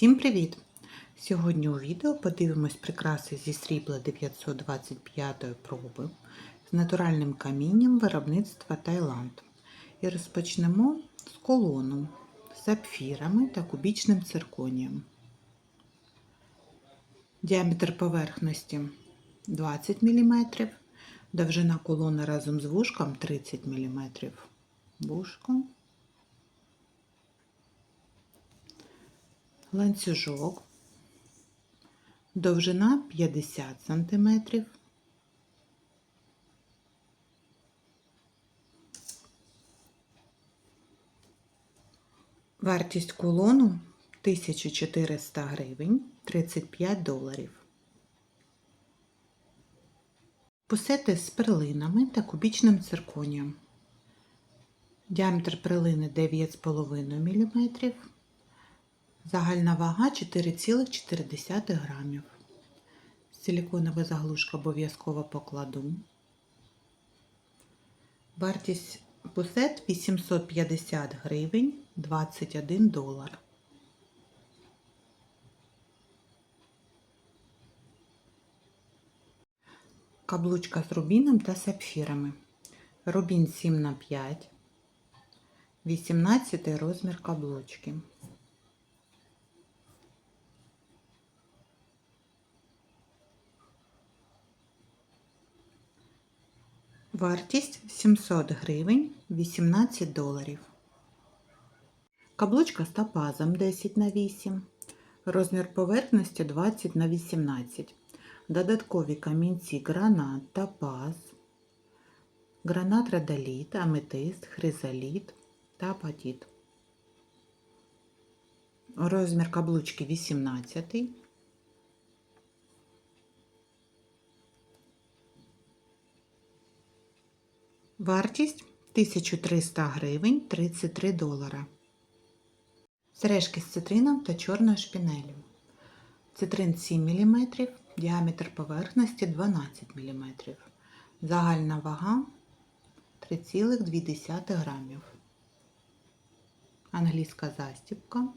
Всім привіт! Сьогодні у відео подивимось прикраси зі срібла 925 проби з натуральним камінням виробництва Таїланд. І розпочнемо з колону з сапфірами та кубічним цирконієм. Діаметр поверхності 20 мм, довжина колони разом з вушком 30 мм. Вушко. Ланцюжок, довжина 50 см, вартість кулону 1400 гривень 35 доларів. Пусети з перлинами та кубічним цирконієм. Діаметр перлини 9,5 мм, Загальна вага 4,4 грамів. Силіконова заглушка обов'язково покладу. Вартість пусет 850 гривень 21 долар. Каблучка з рубіном та сапфірами. Рубін 7 на 5 18 розмір каблучки. Вартість 700 гривень 18 доларів. Каблучка з топазом 10 на 8. Розмір поверхності 20 на 18. Додаткові камінці гранат, топаз, гранат радоліт, аметист, хризоліт та апатіт. Розмір каблучки 18. Вартість 1300 гривень 33 долара. Сережки з цитрином та чорною шпінелью. Цитрин 7 мм, діаметр поверхності 12 мм. Загальна вага 3,2 грамів. Англійська застібка.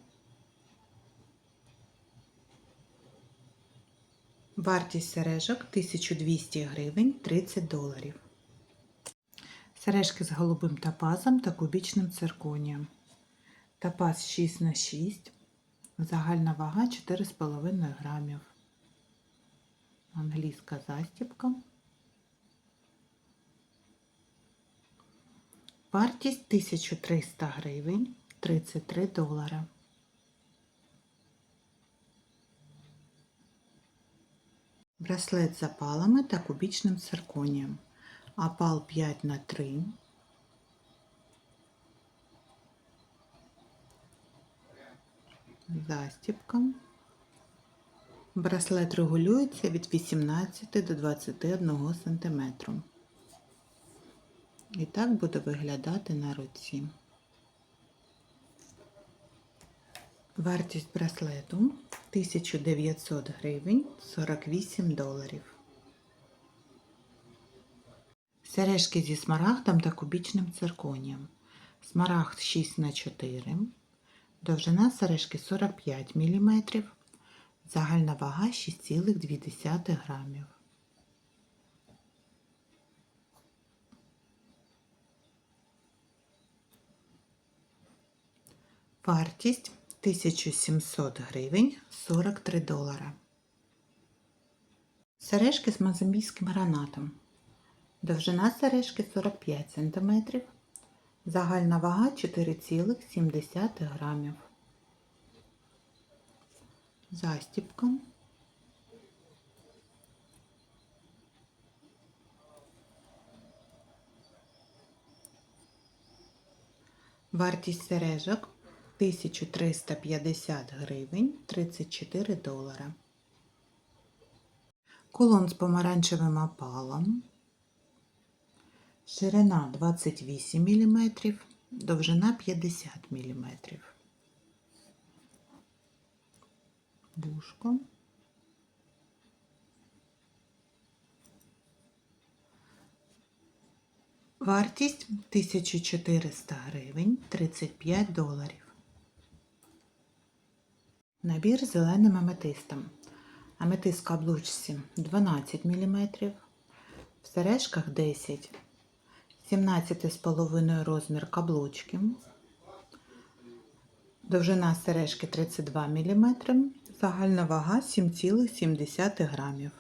Вартість сережок 1200 гривень 30 доларів. Сережки з голубим топазом та кубічним цирконієм. Топаз 6 на 6 загальна вага 4,5 грамів. Англійська застібка. Вартість 1300 гривень 33 долара. Браслет з запалами та кубічним цирконієм. Апал 5 на 3. Застібка. Браслет регулюється від 18 до 21 см. І так буде виглядати на руці. Вартість браслету 1900 гривень 48 доларів. Сережки зі смарагдом та кубічним цирконієм. Смарагд 6 на 4 довжина сережки 45 мм, загальна вага 6,2 грамів. Вартість 1700 гривень 43 долара. Сережки з мозамбійським гранатом. Довжина сережки 45 см, загальна вага 4,7 грамів. Застіпка. Вартість сережок 1350 гривень 34 долара. Кулон з помаранчевим опалом. Ширина 28 мм, довжина 50 мм. Бушко. Вартість 1400 гривень 35 доларів. Набір з зеленим аметистом. Аметист в каблучці 12 мм, в сережках 10 17,5 розмір каблучки. Довжина сережки 32 мм, загальна вага 7,7 грамів.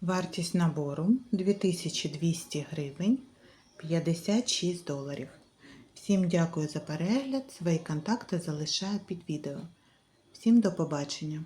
Вартість набору 2200 гривень 56 доларів. Всім дякую за перегляд. Свої контакти залишаю під відео. Всім до побачення!